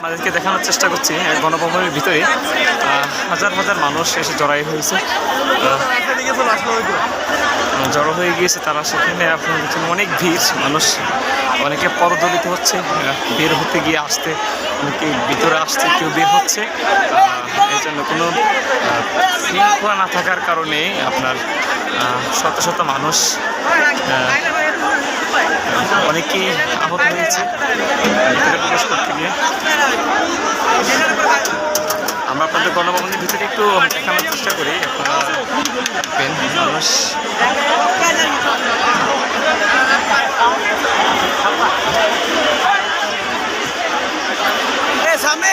আপনাদেরকে দেখানোর চেষ্টা করছি গণভবনের ভিতরে হাজার হাজার মানুষ এসে জড়াই হয়েছে। জড়ো হয়ে গিয়েছে তারা সেখানে। আপনার অনেক ভিড়, মানুষ অনেকে পদদলিত হচ্ছে বের হতে গিয়ে আসতে, অনেকে ভিতরে আসতে কেউ বের হচ্ছে। এই জন্য কোনো শৃঙ্খলা না থাকার কারণে আপনার শত শত মানুষ অনেকেই আহত হয়েছে। ভিতরে প্রবেশ করতে গিয়ে গণভবনের ভিতরে একটু দেখানোর চেষ্টা করি সামনে